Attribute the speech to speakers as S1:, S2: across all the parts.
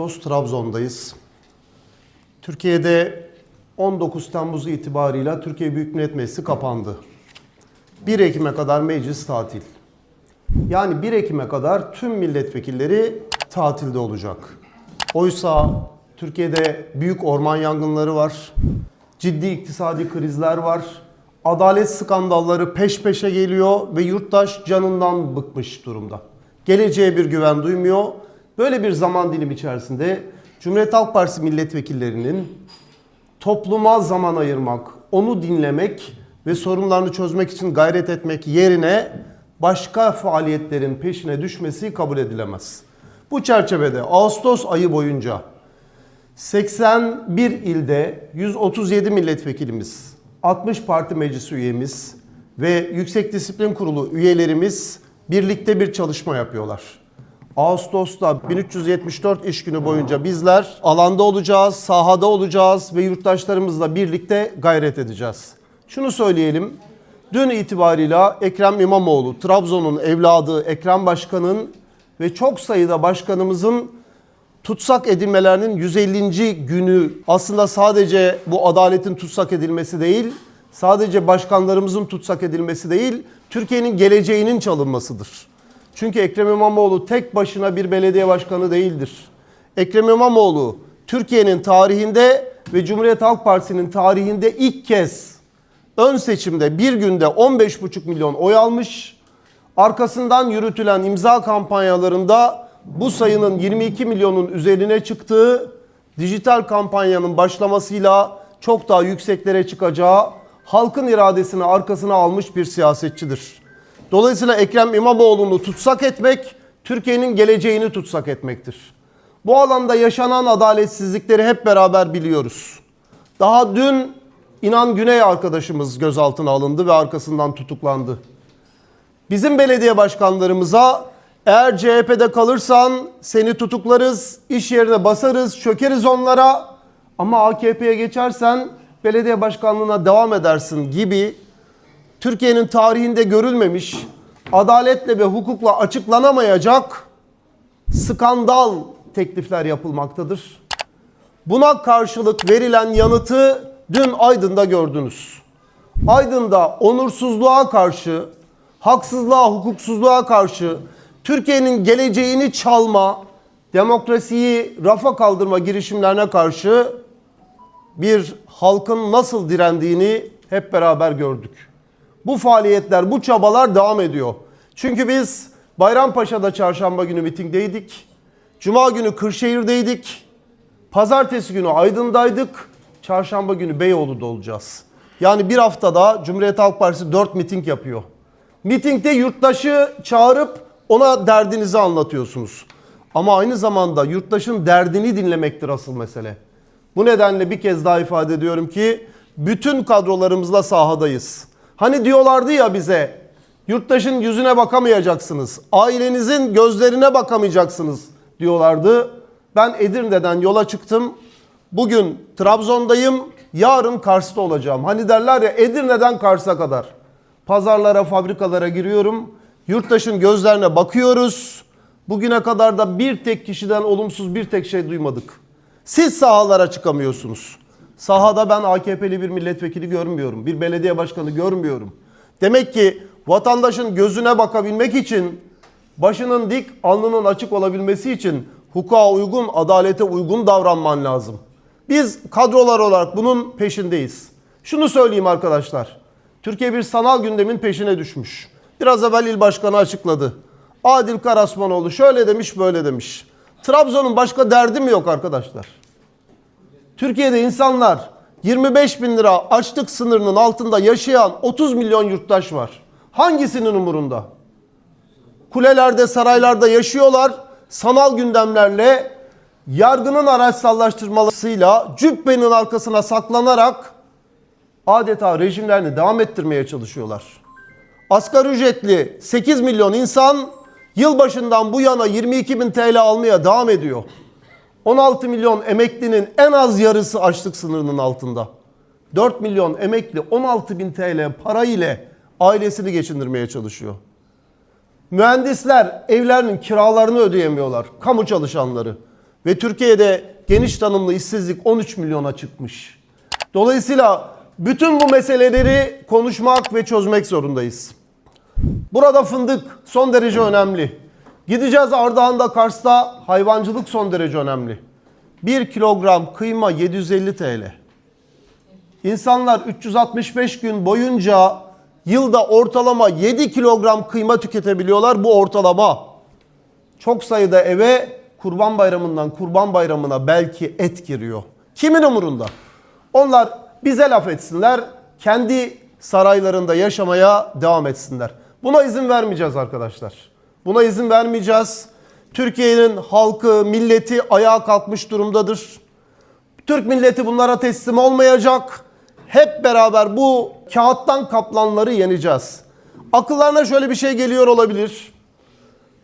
S1: Ağustos Trabzon'dayız. Türkiye'de 19 Temmuz itibarıyla Türkiye Büyük Millet Meclisi kapandı. 1 Ekim'e kadar meclis tatil. Yani 1 Ekim'e kadar tüm milletvekilleri tatilde olacak. Oysa Türkiye'de büyük orman yangınları var. Ciddi iktisadi krizler var. Adalet skandalları peş peşe geliyor ve yurttaş canından bıkmış durumda. Geleceğe bir güven duymuyor. Böyle bir zaman dilimi içerisinde Cumhuriyet Halk Partisi milletvekillerinin topluma zaman ayırmak, onu dinlemek ve sorunlarını çözmek için gayret etmek yerine başka faaliyetlerin peşine düşmesi kabul edilemez. Bu çerçevede Ağustos ayı boyunca 81 ilde 137 milletvekilimiz, 60 parti meclis üyemiz ve Yüksek Disiplin Kurulu üyelerimiz birlikte bir çalışma yapıyorlar. Ağustos'ta 1374 iş günü boyunca bizler alanda olacağız, sahada olacağız ve yurttaşlarımızla birlikte gayret edeceğiz. Şunu söyleyelim. Dün itibarıyla Ekrem İmamoğlu, Trabzon'un evladı Ekrem Başkan'ın ve çok sayıda başkanımızın tutsak edilmelerinin 150. günü aslında sadece bu adaletin tutsak edilmesi değil, sadece başkanlarımızın tutsak edilmesi değil, Türkiye'nin geleceğinin çalınmasıdır. Çünkü Ekrem İmamoğlu tek başına bir belediye başkanı değildir. Ekrem İmamoğlu Türkiye'nin tarihinde ve Cumhuriyet Halk Partisi'nin tarihinde ilk kez ön seçimde bir günde 15,5 milyon oy almış. Arkasından yürütülen imza kampanyalarında bu sayının 22 milyonun üzerine çıktığı, dijital kampanyanın başlamasıyla çok daha yükseklere çıkacağı, halkın iradesini arkasına almış bir siyasetçidir. Dolayısıyla Ekrem İmamoğlu'nu tutsak etmek, Türkiye'nin geleceğini tutsak etmektir. Bu alanda yaşanan adaletsizlikleri hep beraber biliyoruz. Daha dün İnan Güney arkadaşımız gözaltına alındı ve arkasından tutuklandı. Bizim belediye başkanlarımıza eğer CHP'de kalırsan seni tutuklarız, iş yerine basarız, çökeriz onlara ama AKP'ye geçersen belediye başkanlığına devam edersin gibi Türkiye'nin tarihinde görülmemiş, adaletle ve hukukla açıklanamayacak skandal teklifler yapılmaktadır. Buna karşılık verilen yanıtı dün Aydın'da gördünüz. Aydın'da onursuzluğa karşı, haksızlığa, hukuksuzluğa karşı Türkiye'nin geleceğini çalma, demokrasiyi rafa kaldırma girişimlerine karşı bir halkın nasıl direndiğini hep beraber gördük. Bu faaliyetler, bu çabalar devam ediyor. Çünkü biz Bayrampaşa'da çarşamba günü mitingdeydik. Cuma günü Kırşehir'deydik. Pazartesi günü Aydın'daydık. Çarşamba günü Beyoğlu'da olacağız. Yani bir haftada Cumhuriyet Halk Partisi 4 miting yapıyor. Mitingde yurttaşı çağırıp ona derdinizi anlatıyorsunuz. Ama aynı zamanda yurttaşın derdini dinlemektir asıl mesele. Bu nedenle bir kez daha ifade ediyorum ki bütün kadrolarımızla sahadayız. Hani diyorlardı ya bize yurttaşın yüzüne bakamayacaksınız. Ailenizin gözlerine bakamayacaksınız diyorlardı. Ben Edirne'den yola çıktım. Bugün Trabzon'dayım. Yarın Kars'ta olacağım. Hani derler ya Edirne'den Kars'a kadar. Pazarlara, fabrikalara giriyorum. Yurttaşın gözlerine bakıyoruz. Bugüne kadar da bir tek kişiden olumsuz bir tek şey duymadık. Siz sahalara çıkamıyorsunuz. Sahada ben AKP'li bir milletvekili görmüyorum. Bir belediye başkanı görmüyorum. Demek ki vatandaşın gözüne bakabilmek için, başının dik, alnının açık olabilmesi için hukuka uygun, adalete uygun davranman lazım. Biz kadrolar olarak bunun peşindeyiz. Şunu söyleyeyim arkadaşlar. Türkiye bir sanal gündemin peşine düşmüş. Biraz evvel il başkanı açıkladı. Adil Karasmanoğlu şöyle demiş böyle demiş. Trabzon'un başka derdi mi yok arkadaşlar? Türkiye'de insanlar 25 bin lira açlık sınırının altında yaşayan 30 milyon yurttaş var. Hangisinin umurunda? Kulelerde, saraylarda yaşıyorlar. Sanal gündemlerle yargının araçsallaştırmasıyla cübbenin arkasına saklanarak adeta rejimlerini devam ettirmeye çalışıyorlar. Asgari ücretli 8 milyon insan yılbaşından bu yana 22 bin TL almaya devam ediyor. 16 milyon emeklinin en az yarısı açlık sınırının altında. 4 milyon emekli 16 bin TL para ile ailesini geçindirmeye çalışıyor. Mühendisler evlerinin kiralarını ödeyemiyorlar. Kamu çalışanları. Ve Türkiye'de geniş tanımlı işsizlik 13 milyona çıkmış. Dolayısıyla bütün bu meseleleri konuşmak ve çözmek zorundayız. Burada fındık son derece önemli. Gideceğiz Ardahan'da, Kars'ta hayvancılık son derece önemli. 1 kilogram kıyma 750 TL. İnsanlar 365 gün boyunca yılda ortalama 7 kilogram kıyma tüketebiliyorlar. Bu ortalama. Çok sayıda eve kurban bayramından kurban bayramına belki et giriyor. Kimin umurunda? Onlar bize laf etsinler, kendi saraylarında yaşamaya devam etsinler. Buna izin vermeyeceğiz arkadaşlar. Buna izin vermeyeceğiz. Türkiye'nin halkı, milleti ayağa kalkmış durumdadır. Türk milleti bunlara teslim olmayacak. Hep beraber bu kağıttan kaplanları yeneceğiz. Akıllarına şöyle bir şey geliyor olabilir.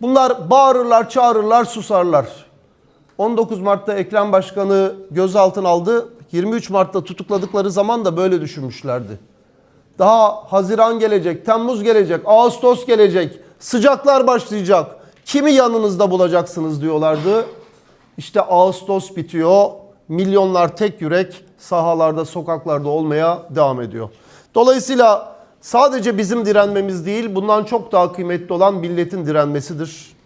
S1: Bunlar bağırırlar, çağırırlar, susarlar. 19 Mart'ta Ekrem Başkanı gözaltına aldı. 23 Mart'ta tutukladıkları zaman da böyle düşünmüşlerdi. Daha Haziran gelecek, Temmuz gelecek, Ağustos gelecek, sıcaklar başlayacak. Kimi yanınızda bulacaksınız diyorlardı. İşte Ağustos bitiyor. Milyonlar tek yürek sahalarda, sokaklarda olmaya devam ediyor. Dolayısıyla sadece bizim direnmemiz değil, bundan çok daha kıymetli olan milletin direnmesidir.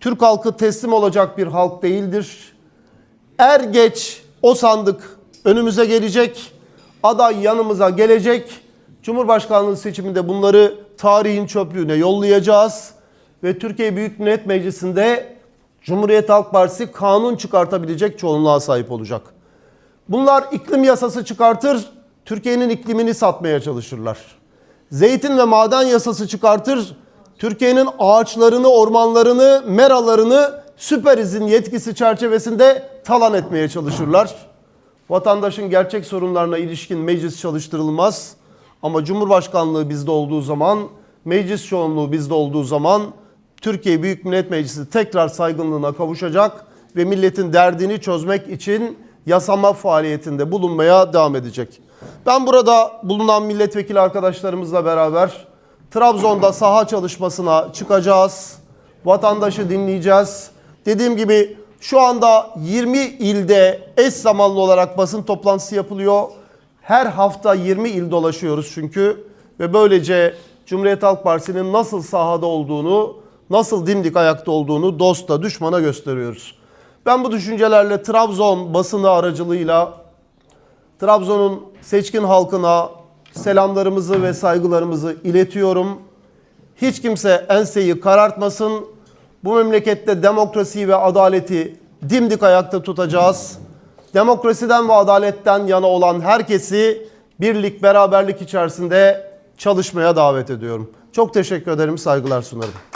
S1: Türk halkı teslim olacak bir halk değildir. Er geç o sandık önümüze gelecek. Aday yanımıza gelecek. Cumhurbaşkanlığı seçiminde bunları tarihin çöplüğüne yollayacağız. Ve Türkiye Büyük Millet Meclisi'nde Cumhuriyet Halk Partisi kanun çıkartabilecek çoğunluğa sahip olacak. Bunlar iklim yasası çıkartır, Türkiye'nin iklimini satmaya çalışırlar. Zeytin ve maden yasası çıkartır, Türkiye'nin ağaçlarını, ormanlarını, meralarını süper izin yetkisi çerçevesinde talan etmeye çalışırlar. Vatandaşın gerçek sorunlarına ilişkin meclis çalıştırılmaz. Ama Cumhurbaşkanlığı bizde olduğu zaman, meclis çoğunluğu bizde olduğu zaman Türkiye Büyük Millet Meclisi tekrar saygınlığına kavuşacak ve milletin derdini çözmek için yasama faaliyetinde bulunmaya devam edecek. Ben burada bulunan milletvekili arkadaşlarımızla beraber Trabzon'da saha çalışmasına çıkacağız. Vatandaşı dinleyeceğiz. Dediğim gibi şu anda 20 ilde eş zamanlı olarak basın toplantısı yapılıyor. Her hafta 20 il dolaşıyoruz çünkü ve böylece Cumhuriyet Halk Partisi'nin nasıl sahada olduğunu, nasıl dimdik ayakta olduğunu dosta, düşmana gösteriyoruz. Ben bu düşüncelerle Trabzon basını aracılığıyla Trabzon'un seçkin halkına selamlarımızı ve saygılarımızı iletiyorum. Hiç kimse enseyi karartmasın. Bu memlekette demokrasiyi ve adaleti dimdik ayakta tutacağız. Demokrasiden ve adaletten yana olan herkesi birlik, beraberlik içerisinde çalışmaya davet ediyorum. Çok teşekkür ederim, saygılar sunarım.